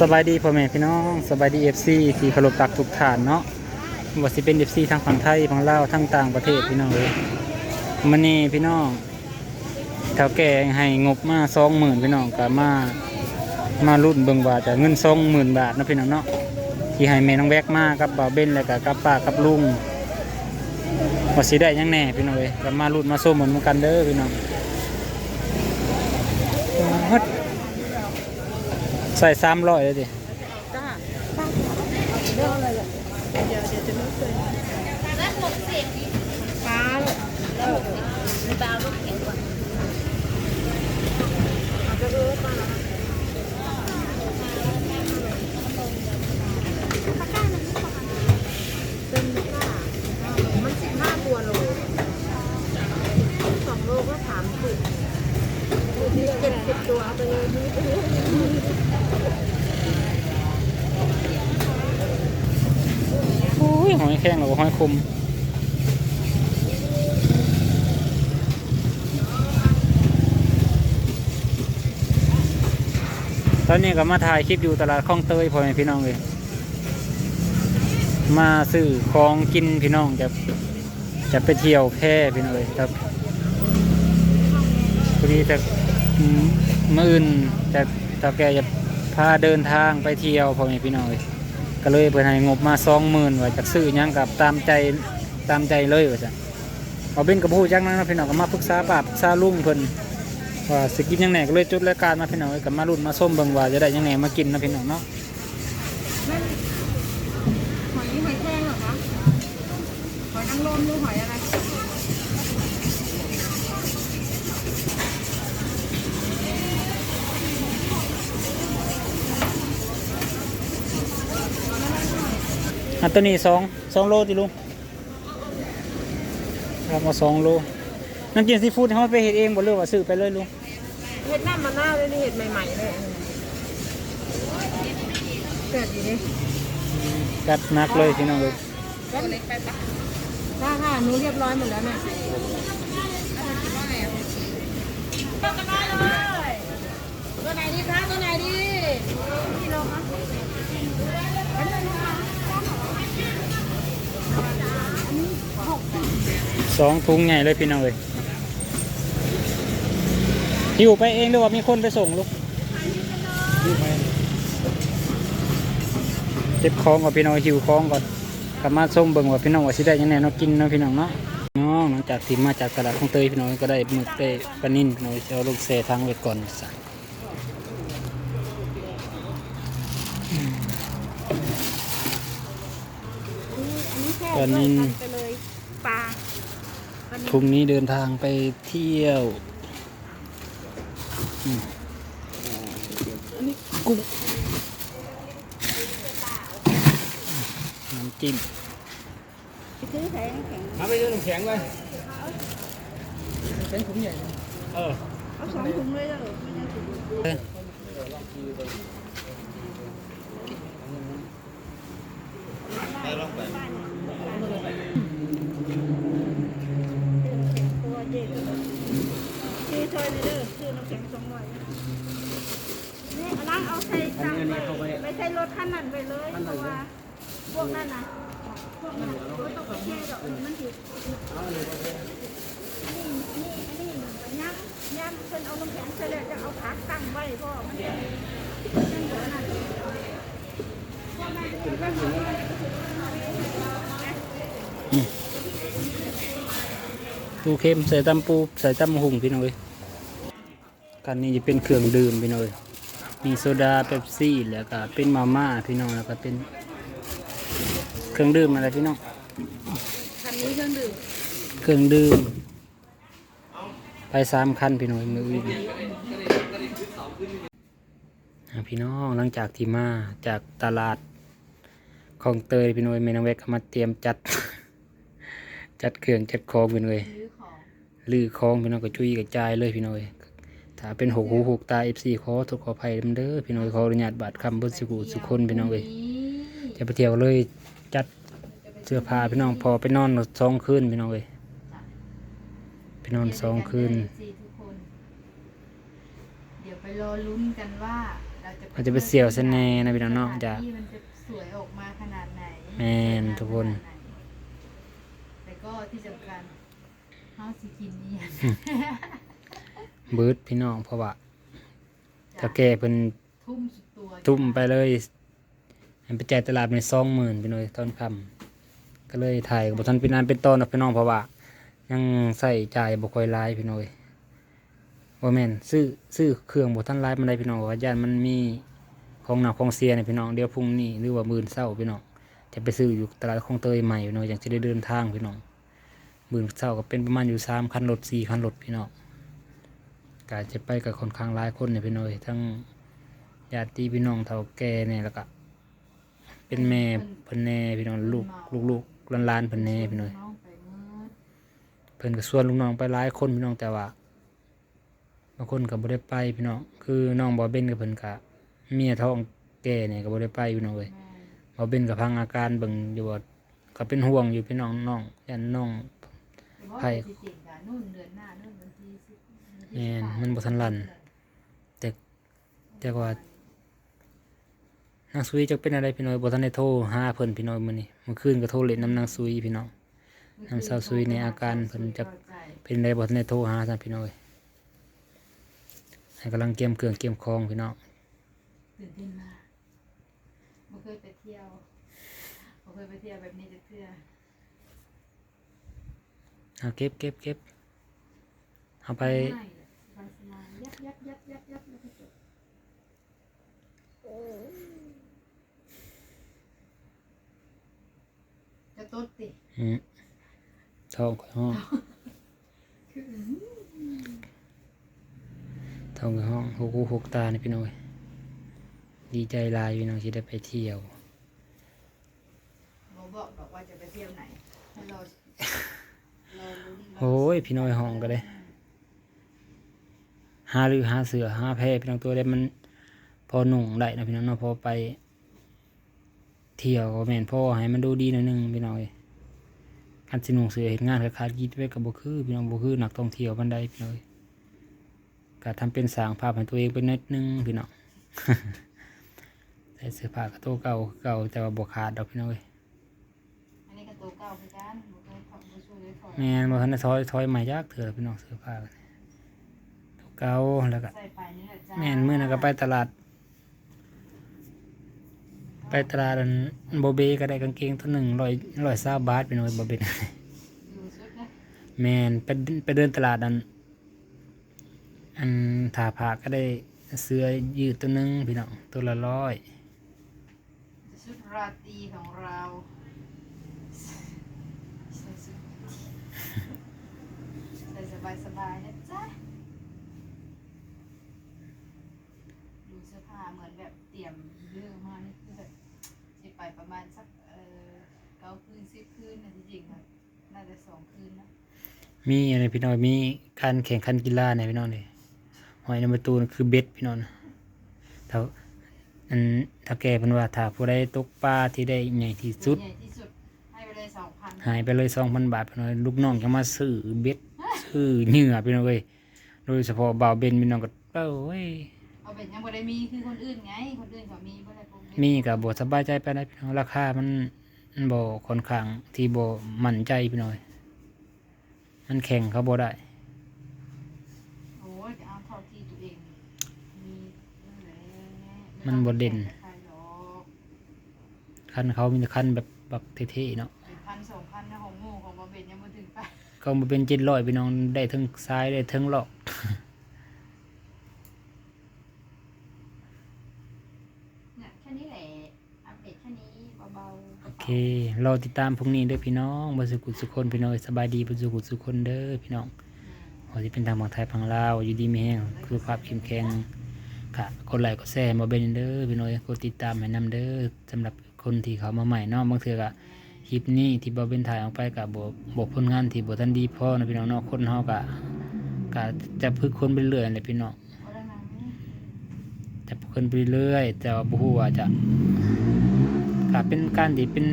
สบายดีพ่อแม่พี่น้องสบายดีเอฟซีที่เคารพรักทุกท่านเนาะว่าสิเป็นเอฟซีทางฝั่งไทยฝั่งลาวทั้งต่างประเทศพี่น้องเลยมันนี่พี่น้องแถวแก่ให้งบมาสองหมื่นพี่น้องก็มามารุ่นเบิ่งว่าจะเงินสองหมื่นบาทนะพี่น้องเนาะที่ให้แม่น้องแบกมากับบ่าวเบนแล้วก็กับป้ากับลุงว่าสิได้ยังแน่พี่น้องเลยก็มารุ่นมาส้มเหมือนกันเด้อพี่น้องฮัด ใส่สามร้อยเลยดิจ้าเรื่องอะไรล่ะเดี๋ยวเดี๋ยวจะไม่เคยปลาลูกเออปลาลูกเข็งกว่อาจจะเออปลาเป็นค่ะมันสิบห้าตัวโลสองโลก็สามสิบมีเจ็ดสิบตัวเอาไปเลยนี่ไปเลย อุ้ย หอยแข้งหรือว่าหอยคมตอนนี้ก็มาถ่ายคลิปอยู่ตลาดคลองเตยพ่อแม่พี่น้องเลยมาซื้อของกินพี่น้องจะจะไปเที่ยวแพร่พี่น้องเลยครับพอดีจะมมื่ออื่นจะตาแกจะพาเดินทางไปเที่ยวพ่อแม่พี่น้องเลย ก็เลยเพิ่นให้งบมาสองหมื่นว่าจะซื้อหยังกับตามใจตามใจเลยว่าจ้ะเอาเป็นกับผู้จักนั้นนะพี่น้องก็มาปรึกษาป้าปรึกษาลุงเพิ่นว่าสิกินหยังแหน่ก็เลยจุดรายการมาพี่น้องก็มารุ่นมาส้มเบิ่งว่าจะได้หยังแหน่มากินนะพี่น้องเนาะหอยหอยแครงเหรอคะหอยนางรมหรือหอยอะไร อันตัวนี้สองสองโลติลุงครับมาสองโลน้ำจิ้มซีฟู้ดเขาไปเฮ็ดเองบ่หรือว่าซื้อไปเลยลุงเห็ดหน้ามันหน้าเลยนี่เห็ดใหม่ๆเลยเกิดอยู่ดิจัดหนักเลยพี่น้องเลยตัวเล็กไปปะได้ค่ะหนูเรียบร้อยหมดแล้วเนี่ยตัวไหนดีคะตัวไหนดีกิโลคะ สองถุงใหญ่เลยพี่น้องเลยหิวไปเองหรือว่ามีคนไปส่งลูกเก็บของก่อนพี่น้องหิวของก่อนกลับมาส้มเบิ่งว่าพี่น้องว่าสิได้ยังแน่เนาะกินเนาะพี่น้องเนาะน้องหลังจากที่มาจากตลาดของเตยพี่น้องก็ได้หมึกได้ปลานิ่นพี่น้องเอาลูกเสทางไว้ก่อนซ ปลานิ่นไปเลยปลาปลานิ่พรุ่งนี้เดินทางไปเที่ยวอืมอันนี้กุ้งน้ำจิ้มซื้อแข็งแข็งเอาไปซื้อน้ำแข็งเลยเป็นถุงใหญ่เออเอาสองถุงเลยเหรอไม่ได้ถุง อถ้วยเลยเด้อซื้อน้ำแข็งสองร้อยนี่เอาล้างเอาใส่ตังไปไม่ใช่รถคันนั้นไปเลยเพราะว่าพวกนั้นนะพวกนั้นก็ต้องแช่ดอกมันถือนี่นี่นนี้ย่างย่างเพิ่นเอาน้ำแข็งใส่แล้วจะเอาผักตั้งไว้พ่อมันจะนั่นเดี๋ยวนั้นพ่อแม่กินกันอยู่ปูเค็มใส่ตำปูใส่ตำหุ่งพี่น้องเอ้ย กันนี้จะเป็นเครื่องดื่มพี่น้อยมีโซดาเป๊ปซี่แล้วก็เป็นมาม่าพี่น้องแล้วก็เป็น เครื่องดื่มอะไรพี่น้องคันนี้เครื่องดื่มเครื่องดื่มไปสามคันพี่น้องมืออื่นพี่น้องหลังจากที่มาจากตลาดคลองเตยพี่น้องเมนองเวกมาเตรียมจัด จัดเครื่องจัดของพี่น้องเลยซื้อของลือคลองพี่น้องก็จุยกระจายเลยพี่น้อย ถ้าเป็นหกหูหกตาเอฟซีขอทุกขออภัยเด้อพี่น้องเอ้ยขออนุญาตบาดคำเบนสุกุสุคนพี่น้องเอ้ยจะไปเที่ยวเลยจัดเสื้อผ้าพี่น้องพอไปนอนสองคืนพี่น้องเอ้ยไปนอนสองคืนสี่ทุกคนเดี๋ยวไปรอลุ้นกันว่าเราเขาจะไปเสี่ยวเสน่ห์นะพี่น้องเนาะจะที่มันจะสวยออกมาขนาดไหนแม่นทุกคนแต่ก็ที่สำคัญเฮาสิกินนี่ เบิดพี่น้องเพราะว่าถ้าแก่เพิ่นทุ่มสุดตัวทุ่มไปเลยให้ไปจ่ายตลาดในสองหมื่นพี่น้องตอนค่ำก็เลยถ่ายกับบทันเป็นนานเป็นตอนนะพี่น้องเพราะว่า ยังใส่จ่ายบ่ค่อยหลายพี่น้องว่าแม่นซื้อซื้อเครื่องบ่ทันหลายมันได้พี่น้องว่าย่านมันมีของหนักของเสียเนี่ยพี่น้องเดี๋ยวพรุ่งนี้หรือว่ามื้อเช้าพี่น้องจะไปซื้ออยู่ตลาดคลองเตยใหม่พี่น้องอยากจะได้เดินทางพี่น้องมื้อเช้าก็เป็นประมาณอยู่สามคันรถสี่คันรถพี่น้อง ก็จะไปกับคนข้างหลายคนเนี่ยพี่น้องทั้งญาติพี่น้องเฒ่าแก่เนี่ยแล้วก็เป็นแม่เพิ่นแน่พี่น้องลูกลูกลูกหลานๆเพิ่นแน่พี่น้องน้องไปเพิ่นก็ชวนลูกน้องไปหลายคนพี่น้องแต่ว่าบางคนก็บ่ได้ไปพี่น้องคือน้องบ่เบนกับเพิ่นก็เมียท้องแก่เนี่ยก็บ่ได้ไปพี่น้องเอ้ยบ่เบนก็พังอาการเบิ่งอยู่ว่าก็เป็นห่วงอยู่พี่น้องน้องยันน้องแต่ว่าไผ่ แม่นสิบห้ามันบ่ทันลั่นแต่แต่ว่านางซุยจักเป็นอะไรพี่น้อยบ่ทันได้โทรหาเพิ่นพี่น้อยมื้อนี้เมื่อคืนก็โทรเล่นน้ำนางซุยพี่น้องน้ำเศร้าซุยในอาการเพิ่นจะเป็นได้บ่ทันได้โทรหาท่านพี่น้อยให้กำลังเกียมเครื่องเกียมคองพี่น้องตื่นเต้นมากไม่เคยไปเที่ยวไม่เคยไปเที่ยวแบบนี้จะเทื่อเอาเก็บเก็บเก็บเอาไป ยๆยับยับยับยับยับแล้วก็จบจะต้นติอืมท้องข่อยห้องท้องข่อยห้องหกหูหกตานี่พี่น้อยดีใจลายพี่น้องที่ได้ไปเที่ยวหมบอกบอกว่าจะไปเที่ยวไหนให้เราเราลุ้นเราโอ้ยพี่น้อยห้องก็ได้ หาหรือหาเสือหาแพรพี่น้องตัวได้มันพอหนุ่งได้นะพี่น้องเนาะพอไป เที่ยวก็แม่นพ่อให้มันดูดีหน่อยหนึงพี่น้องเอ้ยคันสิหนุ่งเสือเห็นงานขาดๆยิดไว้กับบ่คือพี่น้องบ่คือนักท่องเที่ยวบันไดพี่น้องเอ้ยก็ทำเป็นสร้างภาพให้ตัวเองเป็นนิดนึงพี่น้องใส่เสื้อผ้าก็ตัวเก่าคือเก่าแต่ว่าบ่ขาดดอกพี่น้องเอ้ยอันนี้ก็ตัวเก่าคือกันบ่เคยถอดบ่ช่วยเลยถอดแม่นบ่ทันได้ถอยถอยใหม่ยากเถื่อพี่น้องเสื้อผ้ากันตัว เก่าแล้วก็ใส่ไปนี่แหละจ้าแม่นมื้อนั้นก็ไปตลาด ไปตลาดอันโบเบก็ได้กางเกงตัวหนึ่งร้อยร้อยเศร้าบาทพี่น้องเอ้ยบ่เป็นอยู่สุดนะแมนไปเดินไปเดินตลาดอันอันถาผาก็ได้เสื้อยืดตัวหนึงพี่น้องตัวละร้อยชุดราตรีของเราใส่สุดใส่สบายสบายๆนะจ๊ะดู เสื้อผ้าเหมือนแบบเตรียมเรื่องมานี่คือแบบจะไปประมาณสักเออเก้าคืนสิบคืนนะจริงๆครับน่าจะสองคืนนะมีอะไรพี่น้องมีการแข่งขันกีฬาเนี่ยพี่น้องเลยหอยในประตูนั่นคือเบ็ดพี่น้องถ้าอันถ้าแกเป็นว่าถ้าผู้ใดตกปลาที่ได้ใหญ่ที่สุด ใหญ่ที่สุดให้ไปเลยสองพันหายไปเลยสองพันบาทพี่น้องลูกน้องจะมาซื้อเบ็ดซื้อเหงื่อพี่น้องเลยโดยเฉพาะบ่าวเบนพี่น้องก็เอ้ย เอาเป็นยังบ่ได้มีคือคนอื่นไง คนอื่นเขามีบ่ได้พวกนี้มีกับบสบายใจไปได้พี่น้องราคามันมันบ่ค่อนข้างที่บ่มั่นใจพี่น้อย มันแข่งเขาบ่ได้ โอ้ยจะเอาเท่าที่ตัวเอง มีนั่นแหละไมันบ่เด่นต้องแข่งกับใครหรอกคันเขามีแต่คันแบบบักเท่ๆเนาะเป็นพันสองพันนะของหมู่ของบ่เป็นยังบ่ถึงไปก็มาเป็นเจ็ดร้อยพี่น้องได้ทั้งซ้ายได้ทั้งหลอก เนี่ยแค่นี้แหละอัปเดตแค่นี้เบาๆ โอเค รอติดตามพรุ่งนี้เด้อพี่น้องบ่สุขุสุคนพี่น้องสบายดีบ่สุขุสุคนเด้อพี่น้องว่าสิเป็นทางฝั่งไทยฝั่งลาวอยู่ดีมีแห้งคือภาพเข้มแข็งค่ะกดไลค์กดแชร์มาเป็นเด้อพี่น้องกดติดตามให้นำเด้อสำหรับคนที่เขามาใหม่เนาะบางเทื่อก็คลิปนี้ที่บ่เป็นถ่ายออกไปก็บ่บ่ผลงานที่บ่ทันดีพ่อนะพี่น้องเนาะคนเฮาก็ก็จะพึกคนไปเรื่อยแหละพี่น้องจะขึ้นไปเรื่อยแต่ว่าบ่ฮู้ว่าจะ ก็เป็นการที่เป็น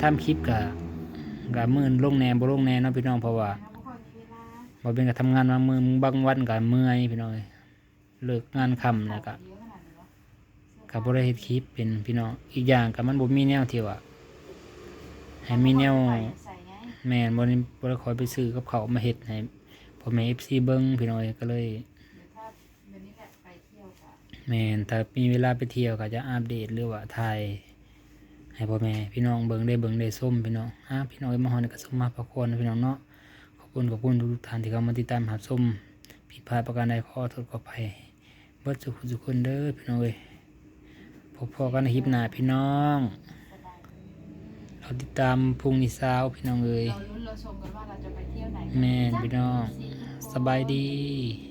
ทำคลิปก็ก็มื้อลงแหน่บ่ลงแหน่เนาะพี่น้องเพราะว่าบ่ค่อเป็นก็ทำงานมามือบางวันก็เมื่อยพี่น้องเอ้ยเลิกงานค่ำแล้วก็เยอะกับบ่ได้เฮ็ดคลิปเป็นพี่น้องอีกอย่างก็มันบ่มีแนวที่ว่าให้มีแนวใส่ไงแม่นบ่ได้บ่ได้คอยไปซื้อกับเขามาเฮ็ดให้พ่อแม่ FC เบิ่งพี่น้องเอ้ยก็เลย แม่นถ้ามีเวลาไปเที่ยวก็จะอัปเดตหรือว่าถ่ายให้พ่อแม่พี่น้องเบิ่งได้เบิ่งได้ส้มพี่น้องอ่าพี่น้องเอ้ยมาฮอดนี่ก็สมมาพระคุณนะพี่น้องเนาะขอบคุณขอบคุณทุกๆท่านที่เข้ามาติดตามรับชมผิดพลาดประการใดขอโทษขออภัยเบิดสุขทุกคนเด้อพี่น้องเอ้ยพบพอกันในคลิปหน้าพี่น้องสบายเราติดตามพรุ่งนี้เช้าพี่น้องเอ้ยเราลุ้นเราชมกันว่าเราจะไปเที่ยวไหนแม่นพี่น้องสบายดีส